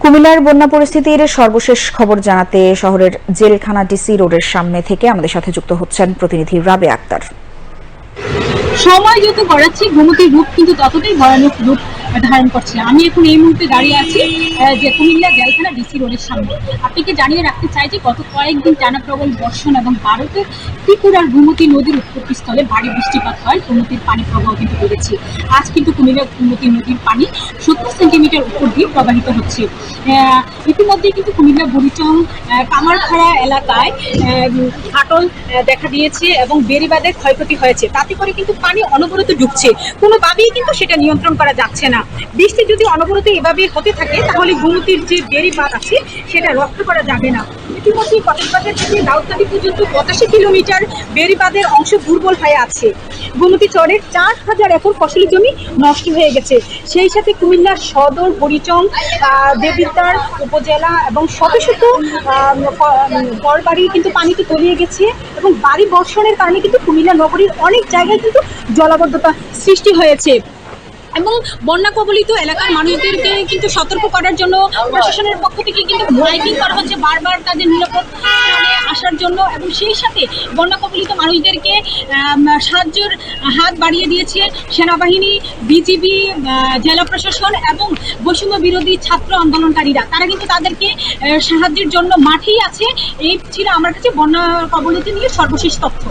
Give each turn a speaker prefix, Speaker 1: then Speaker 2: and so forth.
Speaker 1: কুমিল্লার বন্যা পরিস্থিতির সর্বশেষ খবর জানাতে শহরের জেলখানা ডিসি রোডের সামনে থেকে আমাদের সাথে যুক্ত হচ্ছেন প্রতিনিধি রাবে আক্তার।
Speaker 2: সময় যত গড়াচ্ছে ঘুমতির রূপ কিন্তু ততটাই ভয়ানক রূপ ধারণ করছে আমি এখন এই মুহূর্তে দাঁড়িয়ে আছি যে কুমিল্লা জেলখানা ডিসি রোডের সামনে। আপনাকে জানিয়ে রাখতে চাই যে গত কয়েকদিন টানা প্রবল বর্ষণ এবং ভারতের ত্রিপুরার গোমতী নদীর উৎপত্তিস্থলে ভারী বৃষ্টিপাত হয়, গোমতীর পানি প্রবাহ কিন্তু বেড়েছে। আজ কিন্তু কুমিল্লা গোমতী নদীর পানি সত্তর সেন্টিমিটার উপর দিয়ে প্রবাহিত হচ্ছে। ইতিমধ্যে কিন্তু কুমিল্লা, বুড়িচং কামারখাড়া এলাকায় ফাটল দেখা দিয়েছে এবং বেড়িবাঁধের ক্ষয়ক্ষতি হয়েছে। তাতে করে কিন্তু পানি অনবরত ঢুকছে কোনোভাবেই কিন্তু সেটা নিয়ন্ত্রণ করা যাচ্ছে না। বৃষ্টি যদি অনবরত এভাবে হতে থাকে তাহলে গোমতীর যে বেড়িবাঁধ আছে সেটা রক্ষা করা যাবে না। ইতিমধ্যে কটেজবাজার থেকে দাউদকাটি পর্যন্ত পঁচাশি কিলোমিটার বেড়িবাঁধের অংশ দুর্বল হয়ে আছে। গোমতী চরের চার হাজার একর ফসলি জমি নষ্ট হয়ে গেছে। সেই সাথে কুমিল্লার সদর আহ, দেবিদ্বার উপজেলা এবং শত শত ঘর বাড়ি কিন্তু পানিতে তলিয়ে গেছে এবং বাড়ি বর্ষণের কারণে কিন্তু কুমিল্লা নগরীর অনেক জায়গায় কিন্তু জলাবদ্ধতা সৃষ্টি হয়েছে। এবং বন্যা কবলিত এলাকার মানুষদেরকে কিন্তু সতর্ক করার জন্য প্রশাসনের পক্ষ থেকে কিন্তু মাইকিং করা হচ্ছে বারবার তাদের নিরাপদ আসার জন্য এবং সেই সাথে বন্যা কবলিত মানুষদেরকে সাহায্যের হাত বাড়িয়ে দিয়েছে সেনাবাহিনী, বিজিবি জেলা প্রশাসন এবং বৈষম্য বিরোধী ছাত্র আন্দোলনকারীরা। তারা কিন্তু তাদেরকে সাহায্যের জন্য মাঠেই আছে। এই ছিল আমার কাছে বন্যা কবলিত নিয়ে সর্বশেষ তথ্য।